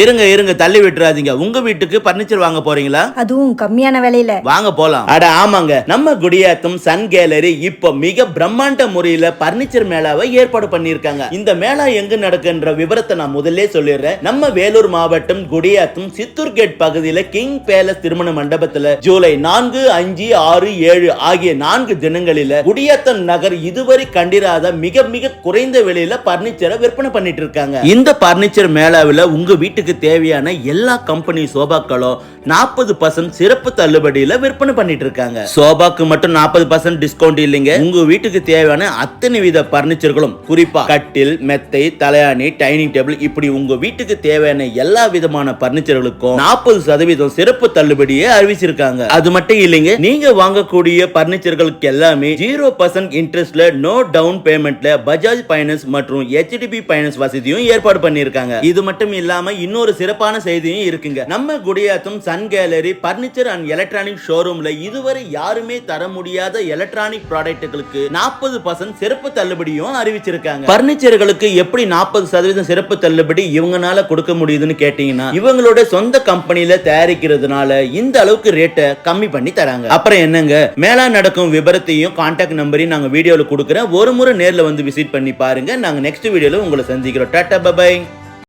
இருங்க இருங்க தள்ளி விட்டுறாதீங்க. உங்க வீட்டுக்கு பர்னிச்சர் வாங்க போறீங்களா? அதுவும் கம்மியான விலையில. வாங்க போலாம். அட ஆமாங்க. நம்ம குடியாத்தம் சன் கேலரி இப்போ மிக பிரம்மாண்ட முறையில பர்னிச்சர் மேளாவை ஏற்பாடு பண்ணிருக்காங்க இந்த மேளா எங்க நடக்குன்ற விவரத்தை நான் முதல்ல சொல்லிடுறேன். நம்ம வேலூர் மாவட்டம் குடியாத்தம் சித்தூர் கேட் பகுதியில கிங் பேலஸ் திருமண மண்டபத்துல ஜூலை நான்கு அஞ்சு ஆறு ஏழு ஆகிய நான்கு தினங்களில குடியாத்தம் நகர் இதுவரை கண்டிராத மிக மிக குறைந்த விலையில பர்னிச்சரை விற்பனை பண்ணிட்டு இருக்காங்க. இந்த பர்னிச்சர் மேளாவில் உங்க வீட்டுக்கு தேவையான எல்லா கம்பெனி சோபாக்களும் நாற்பது பர்சன்ட் சிறப்பு தள்ளுபடியில விற்பனை பண்ணிட்டு இருக்காங்க சோபாக்கு மட்டும் நாற்பது பர்சன்ட் டிஸ்கவுண்ட் இல்லைங்க. உங்க வீட்டுக்கு தேவையான அத்தனை வித பர்னிச்சர்களும் குறிப்பா கட்டில் மெத்தை தலையாணி டைனிங் டேபிள் இப்படி உங்க வீட்டுக்கு தேவையான எல்லா விதமான பர்னிச்சர்களுக்கும் நாற்பது சதவீதம் சிறப்பு தள்ளுபடியை அறிவிச்சிருக்காங்க. அது மட்டும் இல்லைங்க நீங்க வாங்கக்கூடிய பர்னிச்சர்களுக்கு எல்லாமே ஜீரோ பர்சன்ட் இன்ட்ரெஸ்ட்ல நோ டவுன் பேமெண்ட்ல பஜாஜ் பைனான்ஸ் மற்றும் ஹெச்டிபி பைனான்ஸ் வசதியும் ஏற்பாடு பண்ணிருக்காங்க இது மட்டும் இல்லாம இன்னொரு சிறப்பான செய்தியும் இருக்குங்க. நம்ம Gudiyattam Sun Gallery furniture and electronic ஷோரூம்ல இதுவரை யாருமே தர முடியாத எலக்ட்ரானிக் ப்ராடக்ட்டுகளுக்கு நாற்பது பர்சன்ட் சிறப்பு தள்ளுபடியும் அறிவிச்சிருக்காங்க. பர்னிச்சர்களுக்கு எப்படி நாற்பது சதவீதம் சிறப்பு தள்ளுபடி இவங்கனால கொடுக்க முடியுதுன்னு கேட்டீங்கன்னா இவங்களோட சொந்த கம்பெனில தயாரிக்கிறதுனால இந்த அளவுக்கு ரேட்டை கம்மி பண்ணி தராங்க. அப்புறம் என்னங்க? மேலா நடக்கும் விபரத்தையும் கான்டாக்ட் நம்பரையும் நாங்க வீடியோல கொடுக்குறேன். ஒரு முறை நேர்ல வந்து விசிட் பண்ணி பாருங்க. நாங்க நெக்ஸ்ட் வீடியோல உங்களை சந்திக்கிறோம். டாடா பபாய்